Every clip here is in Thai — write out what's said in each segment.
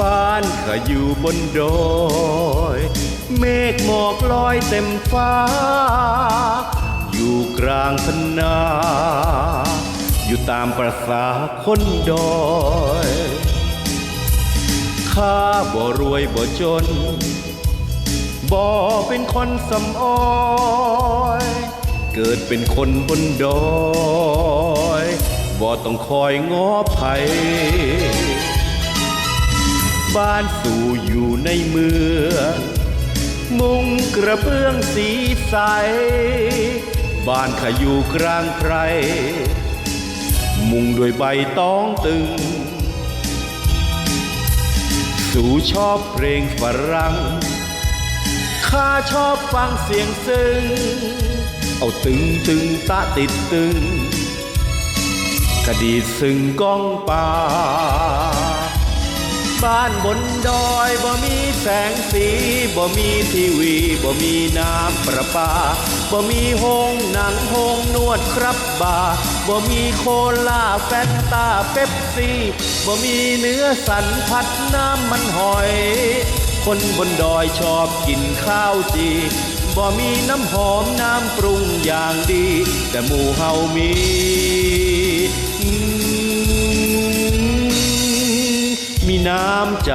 บ้านข้าอยู่บนดอย เมฆหมอกลอยเต็มฟ้า อยู่กลางพนา อยู่ตามประสาคนดอยข้าบ่รวยบ่จน บ่เป็นคนสำออย เกิดเป็นคนบนดอย บ่ต้องคอยง้อภัย บ้านสู่อยู่ในเมือง มุงกระเบื้องสีใส บ้านขอยู่กลางไพร มุงด้วยใบตองตึง สู่ชอบเพลงฝรั่ง ข้าชอบฟังเสียงซึ้ง เอาตึงตึงตะติดตึงกระดีดซึ่งก้องป่า บ้านบนดอยบ่มีแสงสีบ่มีทีวีบ่มีน้ำประปาบ่มีโฮงหนังโฮงนวดครับบาบ่มีโคลาแฟนตาเป๊ปซี่บ่มีเนื้อสันผัดน้ำมันหอย คนบนดอยชอบกินข้าวจีบ่มีน้ำหอมน้ำปรุงอย่างดี แต่หมู่เฮามี ใจ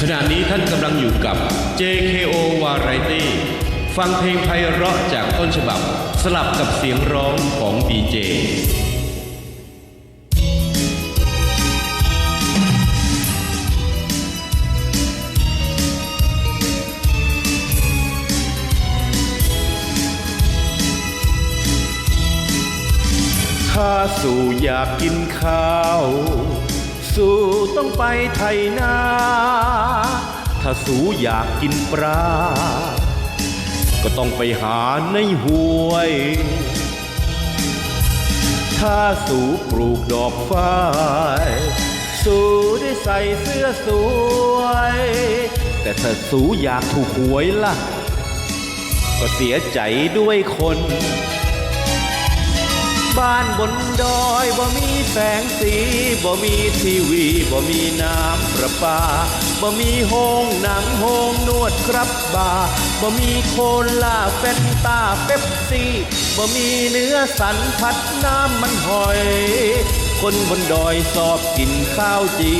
ขณะนี้ท่านกำลังอยู่กับ JKO Variety ฟังเพลงไพเราะจากต้นฉบับ สลับกับเสียงร้องของดีเจ ถ้าสู่อยากกินข้าว สู่ต้องไปไทยนาถ้าสู่อยากกินปลาก็ต้องไปหาในห้วย ถ้าสู่ปลูกดอกฟ้าสู่ได้ใส่เสื้อสวย แต่ถ้าสู่อยากถูกหวยล่ะ ก็เสียใจด้วยคน บ้านบนดอยบ่มีแสงสีบ่มีทีวีบ่มีน้ำประปาบ่มีโฮงหนังโฮงนวดครับบาบ่มีโคลาเฟนตาเป๊ปซี่บ่มีเนื้อสันผัดน้ำมันหอย คนบนดอยสอบกินข้าวจี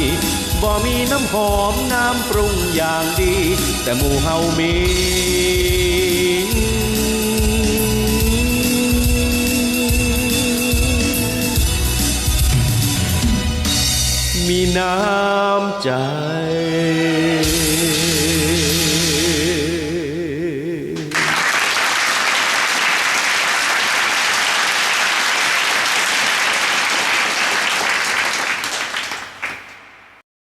บ่มีน้ำหอมน้ำปรุงอย่างดี แต่หมู่เฮามี มีน้ำใจ